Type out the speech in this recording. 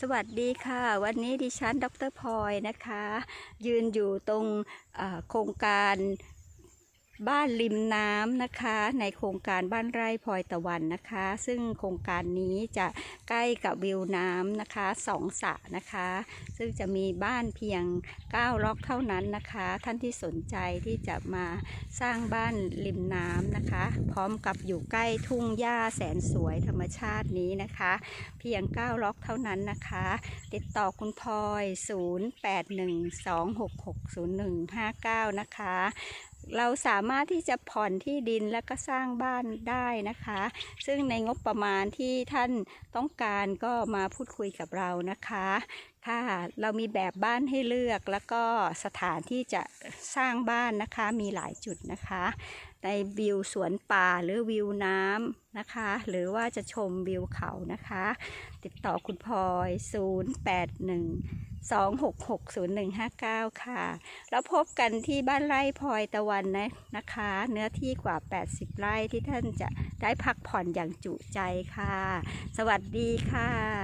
สวัสดีค่ะ วันนี้ดิฉันดรพลอยนะคะ ยืนอยู่ตรงโครงการ บ้านริมน้ำนะคะ ในโครงการบ้านไร่พลอยตะวันนะคะ ซึ่งโครงการนี้จะใกล้กับวิวน้ำนะคะสองสระนะคะ ซึ่งจะมีบ้านเพียง 9 ล็อกเท่านั้นนะคะ ท่านที่สนใจที่จะมาสร้างบ้านริมน้ำนะคะ พร้อมกับอยู่ใกล้ทุ่งหญ้าแสนสวยธรรมชาตินี้นะคะ เพียง 9 ล็อกเท่านั้นนะคะ ติดต่อคุณพลอย 0812660159 นะคะ เราสามารถที่จะผ่อนที่ดินและก็สร้างบ้านได้นะคะ ซึ่งในงบประมาณที่ท่านต้องการก็มาพูดคุยกับเรานะคะค่ะเรามีแบบบ้านให้เลือกแล้วก็สถานที่จะสร้างบ้านนะคะมีหลายจุดนะคะ ในวิวสวนป่าหรือวิวน้ำนะคะ หรือว่าจะชมวิวเขานะคะ ติดต่อคุณพลอย 081 2660159 ค่ะ แล้วพบกันที่บ้านไร่พลอยตะวันนะนะคะ เนื้อที่กว่า 80 ไร่ที่ท่านจะได้พักผ่อนอย่างจุใจค่ะ สวัสดีค่ะ